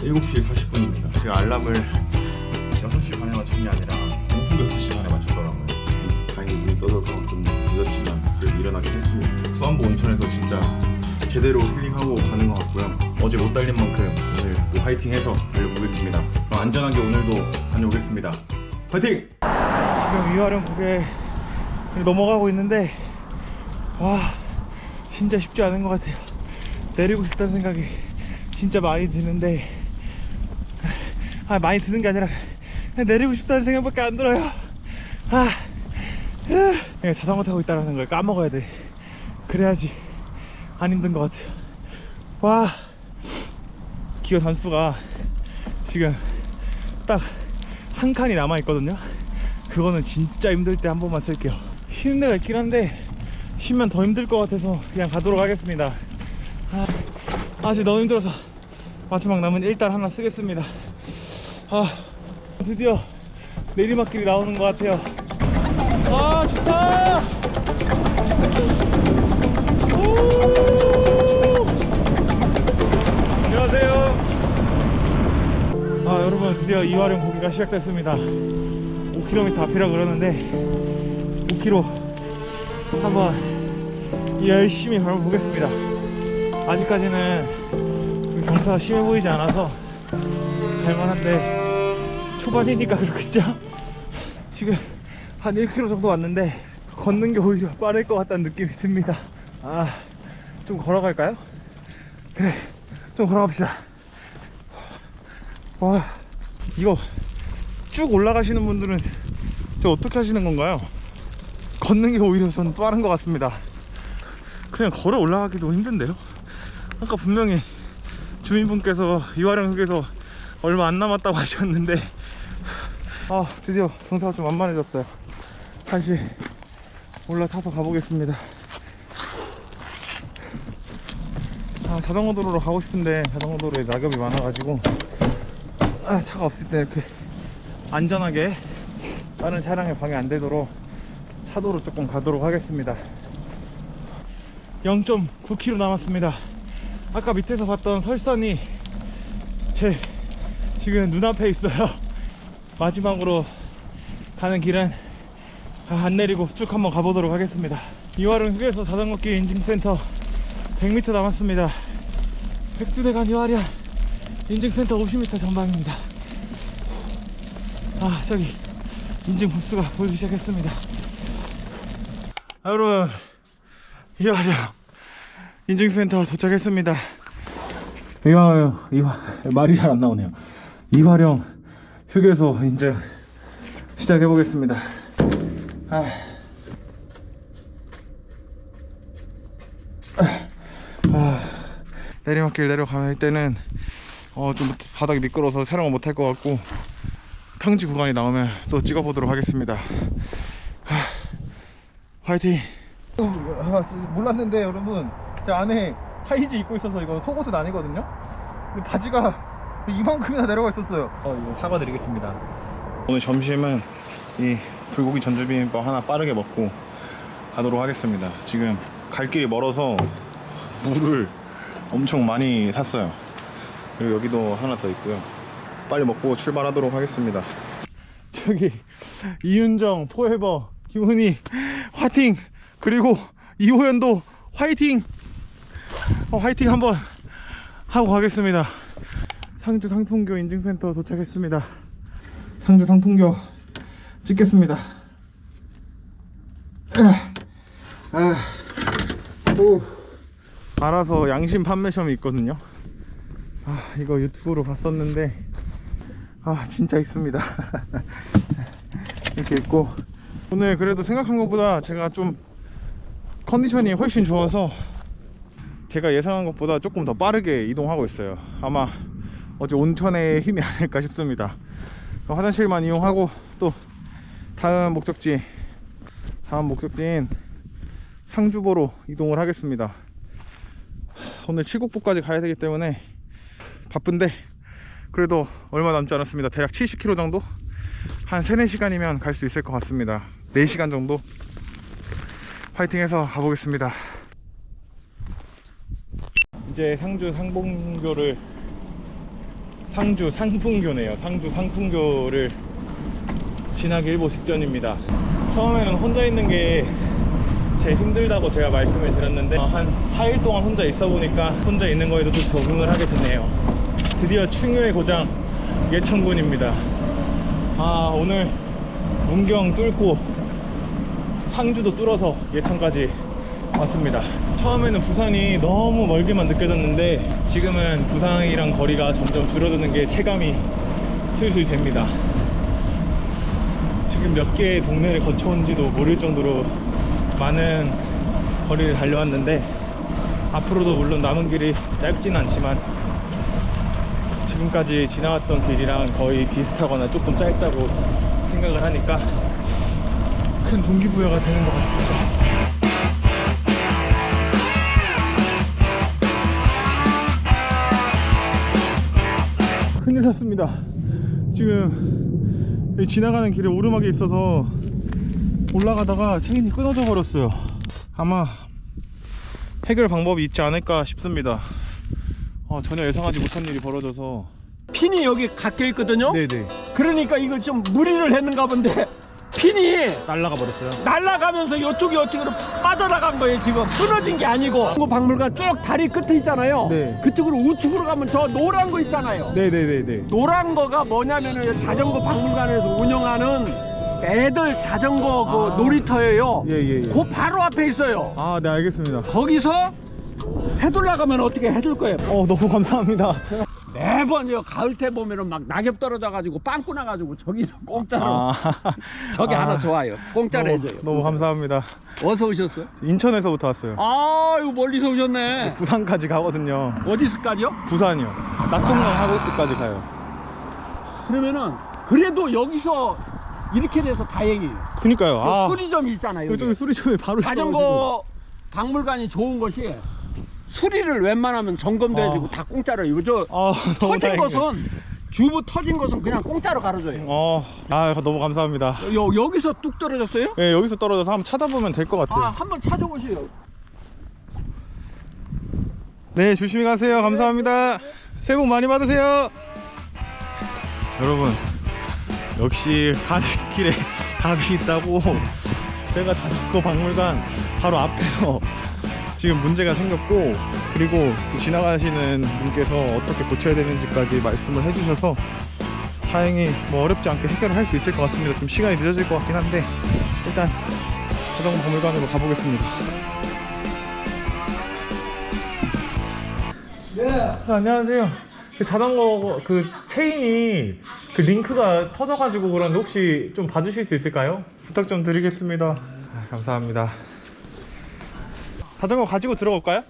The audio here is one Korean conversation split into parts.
7시 40분입니다. 제가 알람을 6시 반에 맞춘 게 아니라 오후 6시 반에 맞췄더라고요. 다행히 눈이 떠져서 좀 늦었지만 그래도 일어나긴 했습니다. 수안보 온천에서 진짜 제대로 힐링하고 가는 것 같고요. 어제 못 달린 만큼 오늘 또 화이팅해서 달려보겠습니다. 그럼 안전하게 오늘도 다녀오겠습니다. 화이팅! 지금 위화령 고개 넘어가고 있는데 와 진짜 쉽지 않은 것 같아요 내리고 싶다는 생각이 진짜 많이 드는데 아 많이 드는 게 아니라 그냥 내리고 싶다는 생각밖에 안 들어요. 아 으. 그냥 자전거 타고 있다는 걸 까먹어야 돼. 그래야지 안 힘든 것 같아요. 와 기어 단수가 지금 딱 한 칸이 남아 있거든요. 그거는 진짜 힘들 때 한 번만 쓸게요. 쉬는 데가 있긴 한데 쉬면 더 힘들 것 같아서 그냥 가도록 하겠습니다. 아, 아직 너무 힘들어서 마지막 남은 1달 하나 쓰겠습니다 아 드디어 내리막길이 나오는 것 같아요. 아 좋다! 오! 안녕하세요. 아 여러분 드디어 이화령 고기가 시작됐습니다. 5km 앞이라 그러는데 5km 한번 열심히 밟아보겠습니다. 아직까지는 경사가 심해 보이지 않아서 갈만한데 초반이니까 그렇겠죠? 지금 한 1km 정도 왔는데 걷는 게 오히려 빠를 것 같다는 느낌이 듭니다 아 좀 걸어갈까요? 그래 좀 걸어갑시다 와 이거 쭉 올라가시는 분들은 저 어떻게 하시는 건가요? 걷는 게 오히려 저는 빠른 것 같습니다. 그냥 걸어 올라가기도 힘든데요. 아까 분명히 주민분께서 이화령 휴게소 얼마 안 남았다고 하셨는데 아 드디어 경사가 좀 만만해졌어요. 다시 올라타서 가보겠습니다. 아 자전거 도로로 가고 싶은데 자전거 도로에 낙엽이 많아가지고 아, 차가 없을 때 이렇게 안전하게 다른 차량에 방해 안 되도록 차도로 조금 가도록 하겠습니다 0.9km 남았습니다 아까 밑에서 봤던 설산이 제 지금 눈앞에 있어요 마지막으로 가는 길은 아, 안 내리고 쭉 한번 가보도록 하겠습니다. 이화령 휴게소 자전거길 인증센터 100m 남았습니다. 백두대간 이화령 인증센터 50m 전방입니다. 아 저기 인증 부스가 보이기 시작했습니다. 아, 여러분 이화령 인증센터 도착했습니다. 이화령 이화 말이 잘 안 나오네요. 이화령 휴게소 인증 시작해 보겠습니다. 아. 아. 내리막길 내려갈 때는 어, 좀 바닥이 미끄러워서 촬영을 못할 것 같고 평지 구간이 나오면 또 찍어보도록 하겠습니다. 하, 화이팅! 아, 몰랐는데 여러분. 제 안에 하이즈 입고 있어서 이거 속옷은 아니거든요? 근데 바지가 이만큼이나 내려가 있었어요 어, 이거 사과드리겠습니다 오늘 점심은 이 불고기 전주비빔밥 하나 빠르게 먹고 가도록 하겠습니다 지금 갈 길이 멀어서 물을 엄청 많이 샀어요 그리고 여기도 하나 더 있고요. 빨리 먹고 출발하도록 하겠습니다. 저기 이윤정, 포에버, 김훈이 화이팅! 그리고 이호연도 화이팅! 어, 화이팅 한번 하고 가겠습니다. 상주 상풍교 인증센터 도착했습니다. 상주 상풍교 찍겠습니다. 아, 아, 오. 알아서 양심 판매점이 있거든요. 아 이거 유튜브로 봤었는데 아 진짜 있습니다 이렇게 있고 오늘 그래도 생각한 것보다 제가 좀 컨디션이 훨씬 좋아서 제가 예상한 것보다 조금 더 빠르게 이동하고 있어요 아마 어제 온천의 힘이 아닐까 싶습니다. 화장실만 이용하고 또 다음 목적지 다음 목적지인 상주보로 이동을 하겠습니다. 오늘 칠곡보까지 가야 되기 때문에 바쁜데 그래도 얼마 남지 않았습니다. 대략 70km 정도? 한 3, 4시간이면 갈 수 있을 것 같습니다. 4시간 정도? 파이팅해서 가보겠습니다. 이제 상주 상봉교를 상주 상풍교네요. 상주 상풍교를 지나기 일보 직전입니다. 처음에는 혼자 있는 게 제일 힘들다고 제가 말씀을 드렸는데 어, 한 4일 동안 혼자 있어 보니까 혼자 있는 거에도 또 적응을 하게 됐네요. 드디어 충효의 고장 예천군입니다. 아 오늘 문경 뚫고 상주도 뚫어서 예천까지 왔습니다. 처음에는 부산이 너무 멀게만 느껴졌는데 지금은 부산이랑 거리가 점점 줄어드는 게 체감이 슬슬 됩니다. 지금 몇 개의 동네를 거쳐온지도 모를 정도로 많은 거리를 달려왔는데 앞으로도 물론 남은 길이 짧진 않지만 지금까지 지나왔던 길이랑 거의 비슷하거나 조금 짧다고 생각을 하니까 큰 동기부여가 되는 것 같습니다. 큰일 났습니다. 지금 이 지나가는 길에 오르막이 있어서 올라가다가 체인이 끊어져 버렸어요. 아마 해결 방법이 있지 않을까 싶습니다. 어, 전혀 예상하지 못한 일이 벌어져서 핀이 여기 각겨 있거든요. 네네 그러니까 이걸 좀 무리를 했는가 본데 핀이 날라가 버렸어요. 날아가면서 이쪽이 이쪽으로 빠져나간 거예요 지금 끊어진 게 아니고 그 박물관 쭉 다리 끝에 있잖아요 네. 그쪽으로 우측으로 가면 저 노란 거 있잖아요 네네네네. 노란 거가 뭐냐면은 자전거 박물관에서 운영하는 애들 자전거 그 아. 놀이터예요 예 예 예. 그 바로 앞에 있어요 아, 네 알겠습니다. 거기서 해돌라가면 어떻게 해줄 거예요 어, 너무 감사합니다. 매번 이 가을 때 보면은 막 낙엽 떨어져가지고 빵꾸 나가지고 저기서 공짜로 아, 저기 아. 하나 좋아요 공짜로 너무, 해줘요 너무 감사합니다. 어서 오셨어요? 인천에서부터 왔어요. 아 이거 멀리서 오셨네 부산까지 가거든요. 어디서까지요? 부산이요. 낙동강 하구뚝까지 가요. 그러면은 그래도 여기서 이렇게 돼서 다행이에요 그니까요. 아, 수리점이 있잖아요 여기 여기. 수리점에 바로 자전거 박물관이 좋은 것이 수리를 웬만하면 점검도 아. 해주고 다 공짜로요 저 아, 너무 터진 다행이에요. 것은 주부 터진 것은 그냥 공짜로 갈아줘요 어, 아, 너무 감사합니다. 여, 여기서 뚝 떨어졌어요? 예, 여기서 떨어져서 한번 찾아보면 될 것 같아요. 아 한번 찾아보세요 네, 조심히 가세요. 감사합니다. 새해 복 많이 받으세요. 여러분, 역시 가는 길에 답이 있다고 제가 자전거 박물관 바로 앞에서 지금 문제가 생겼고 그리고 또 지나가시는 분께서 어떻게 고쳐야 되는지까지 말씀을 해주셔서 다행히 뭐 어렵지 않게 해결을 할 수 있을 것 같습니다. 좀 시간이 늦어질 것 같긴 한데 일단 자전거 박물관으로 가보겠습니다. 네, 안녕하세요. 그 자전거 그 체인이 그 링크가 터져가지고 그런데 혹시 좀 봐주실 수 있을까요? 부탁 좀 드리겠습니다. 아, 감사합니다. 자전거 가지고 들어올까요?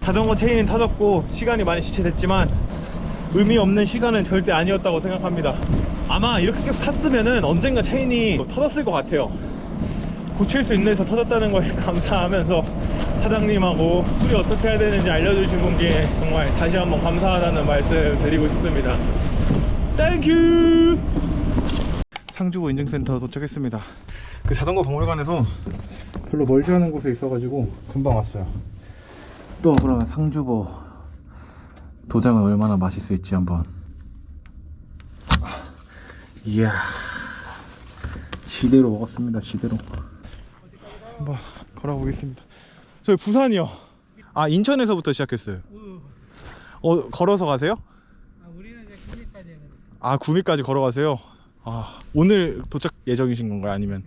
자전거 체인이 터졌고 시간이 많이 지체됐지만 의미 없는 시간은 절대 아니었다고 생각합니다. 아마 이렇게 계속 탔으면은 언젠가 체인이 터졌을 것 같아요. 고칠 수 있는 데서 터졌다는 거에 감사하면서 사장님하고 수리 어떻게 해야 되는지 알려주신 분께 정말 다시 한번 감사하다는 말씀 드리고 싶습니다. 땡큐! 상주보 인증센터 도착했습니다. 그 자전거 박물관에서 별로 멀지 않은 곳에 있어가지고 금방 왔어요. 또 그러면 상주보 도장은 얼마나 맛있을지 한번 이야 지대로 먹었습니다 지대로 한번 걸어보겠습니다 저희 부산이요 아 인천에서부터 시작했어요 어 걸어서 가세요? 아 구미까지 걸어가세요? 아 오늘 도착 예정이신 건가요? 아니면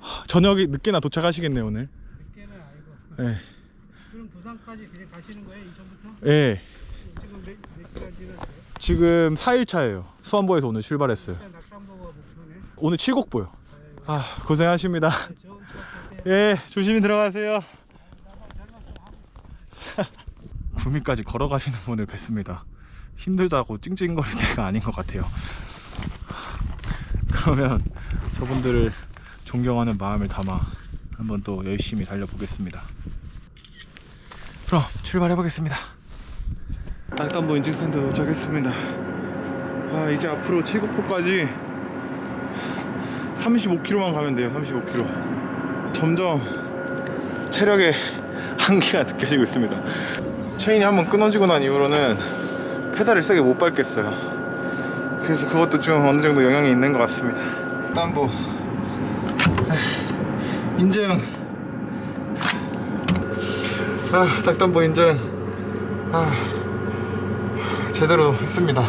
하, 저녁이 늦게나 도착하시겠네요 오늘 늦게는 아니고 네. 그럼 부산까지 그냥 가시는 거예요 이전부터? 네. 지금 몇, 몇 시간지는 지금 4일차예요 수원보에서 오늘 출발했어요 오늘 칠곡보요 아 고생하십니다 되세요 예, 조심히 들어가세요. 구미까지 걸어가시는 분을 뵀습니다. 힘들다고 찡찡거릴 때가 아닌 것 같아요. 그러면 저분들을 존경하는 마음을 담아 한번 또 열심히 달려보겠습니다. 그럼 출발해 보겠습니다. 땅담보 인증센터 도착했습니다. 아 이제 앞으로 칠곡포까지 35km만 가면 돼요 35km 점점 체력의 한계가 느껴지고 있습니다 체인이 한번 끊어지고 난 이후로는 페달을 세게 못 밟겠어요. 그래서 그것도 좀 어느 정도 영향이 있는 것 같습니다. 일단 뭐 인증 아 딱단보 인증 아 제대로 했습니다.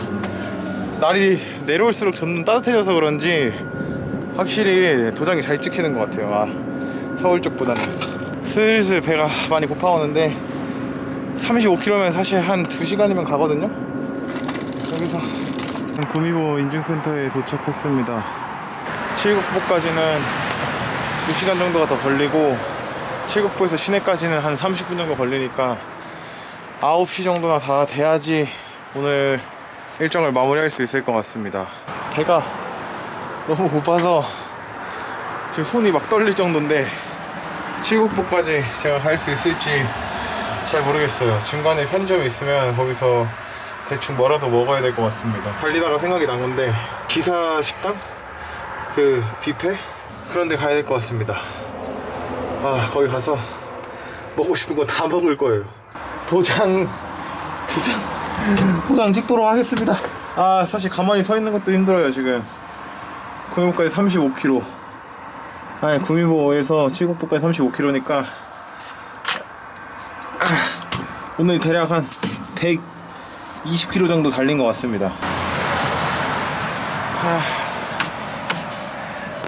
날이 내려올수록 점점 따뜻해져서 그런지 확실히 도장이 잘 찍히는 것 같아요. 아, 서울 쪽보다는. 슬슬 배가 많이 고파오는데 35km면 사실 한 2시간이면 가거든요? 여기서 구미호 인증센터에 도착했습니다. 칠곡보까지는 2시간 정도가 더 걸리고 칠곡보에서 시내까지는 한 30분 정도 걸리니까 9시 정도나 다 돼야지 오늘 일정을 마무리할 수 있을 것 같습니다. 배가 너무 고파서 지금 손이 막 떨릴 정도인데 칠곡보까지 제가 갈 수 있을지 잘 모르겠어요. 중간에 편의점이 있으면 거기서 대충 뭐라도 먹어야 될 것 같습니다. 달리다가 생각이 난 건데 기사 식당? 그 뷔페? 그런 데 가야 될 것 같습니다. 아 거기 가서 먹고 싶은 거 다 먹을 거예요. 도장 도장? 도장 찍도록 하겠습니다. 아 사실 가만히 서 있는 것도 힘들어요 지금. 구미보까지 35km 아니 구미보에서 칠곡보까지 35km니까 오늘 대략 한 120km 정도 달린 것 같습니다. 아,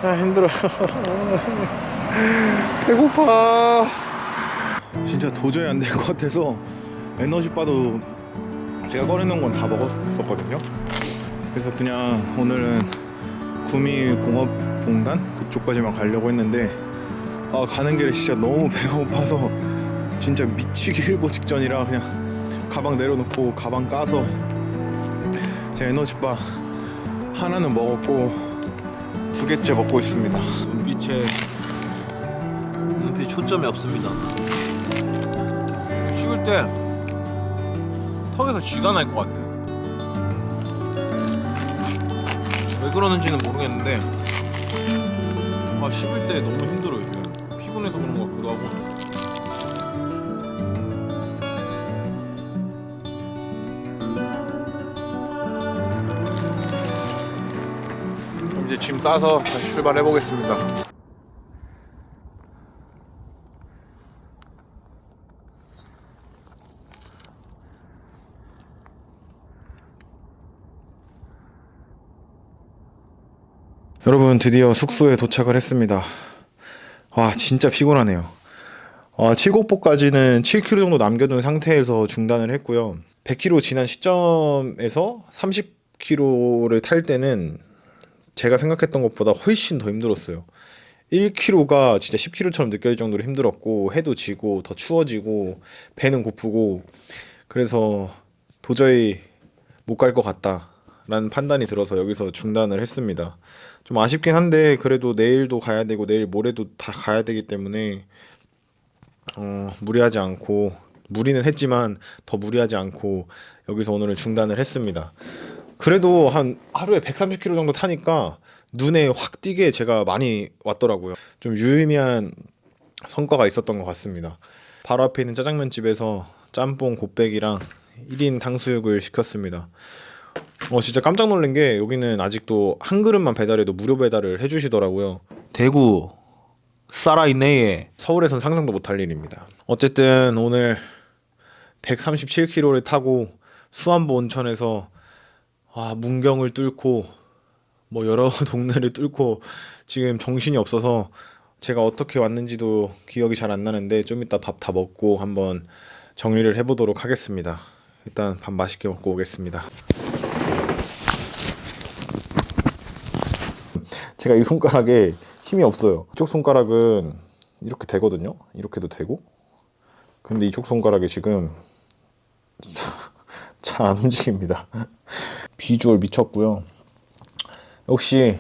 아 힘들어. 배고파. 진짜 도저히 안 될 것 같아서 에너지바도 제가 꺼내놓은 건 다 먹었었거든요. 그래서 그냥 오늘은 구미공업공단 그쪽까지만 가려고 했는데 아, 가는 길에 진짜 너무 배가 고파서 진짜 미치기 일보 직전이라 그냥 가방 내려놓고 가방 까서 제 에너지바 하나는 먹었고 두 개째 먹고 있습니다 눈빛에 눈빛 초점이 없습니다. 식을 때 턱에서 쥐가 날 것 같아요. 왜 그러는지는 모르겠는데 아 씹을 때 너무 힘들어요 피곤해서 그런 것 같기도 하고 짐 싸서 다시 출발해 보겠습니다 여러분 드디어 숙소에 도착을 했습니다. 와 진짜 피곤하네요. 어, 칠곡보까지는 7km 정도 남겨둔 상태에서 중단을 했고요. 100km 지난 시점에서 30km를 탈 때는 제가 생각했던 것보다 훨씬 더 힘들었어요. 1km가 진짜 10km처럼 느껴질 정도로 힘들었고 해도 지고 더 추워지고 배는 고프고 그래서 도저히 못 갈 것 같다라는 판단이 들어서 여기서 중단을 했습니다. 좀 아쉽긴 한데 그래도 내일도 가야 되고 내일 모레도 다 가야 되기 때문에 어, 무리하지 않고 무리는 했지만 더 무리하지 않고 여기서 오늘은 중단을 했습니다. 그래도 한 하루에 130km 정도 타니까 눈에 확 띄게 제가 많이 왔더라고요. 좀 유의미한 성과가 있었던 것 같습니다. 바로 앞에 있는 짜장면 집에서 짬뽕 곱빼기랑 1인 탕수육을 시켰습니다. 어 진짜 깜짝 놀란 게 여기는 아직도 한 그릇만 배달해도 무료 배달을 해주시더라고요. 대구 살아있네 서울에선 상상도 못할 일입니다. 어쨌든 오늘 137km를 타고 수안보 온천에서 아, 문경을 뚫고 뭐 여러 동네를 뚫고 지금 정신이 없어서 제가 어떻게 왔는지도 기억이 잘 안 나는데 좀 이따 밥 다 먹고 한번 정리를 해보도록 하겠습니다. 일단 밥 맛있게 먹고 오겠습니다. 제가 이 손가락에 힘이 없어요. 이쪽 손가락은 이렇게 되거든요. 이렇게도 되고. 근데 이쪽 손가락이 지금 잘 안 움직입니다. 비주얼 미쳤고요. 역시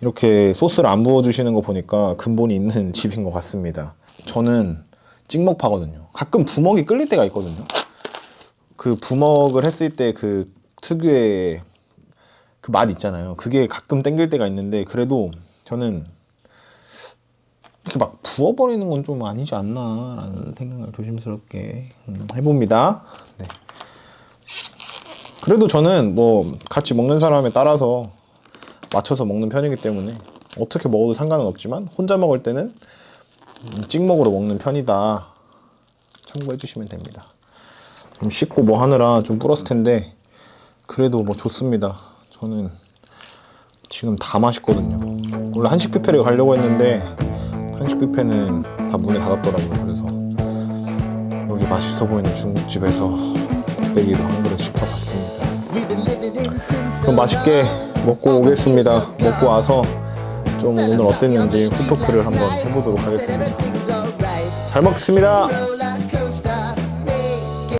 이렇게 소스를 안 부어주시는 거 보니까 근본이 있는 집인 것 같습니다. 저는 찍먹파거든요. 가끔 부먹이 끌릴 때가 있거든요. 그 부먹을 했을 때 그 특유의 그 맛 있잖아요. 그게 가끔 땡길 때가 있는데 그래도 저는 이렇게 막 부어버리는 건 좀 아니지 않나라는 생각을 조심스럽게 음, 해봅니다. 네. 그래도 저는 뭐 같이 먹는 사람에 따라서 맞춰서 먹는 편이기 때문에 어떻게 먹어도 상관은 없지만 혼자 먹을 때는 음, 찍먹으로 먹는 편이다. 참고해 주시면 됩니다. 좀 씻고 뭐 하느라 좀 불었을 텐데 그래도 뭐 좋습니다. 저는 지금 다 맛있거든요. 원래 한식 뷔페를 가려고 했는데 한식 뷔페는 다 문을 닫았더라고요. 그래서 여기 맛있어 보이는 중국집에서 곱빼기로 한 그릇 시켜봤습니다. 그럼 맛있게 먹고 오겠습니다. 먹고 와서 좀 오늘 어땠는지 후토크를 한번 해보도록 하겠습니다. 잘 먹겠습니다.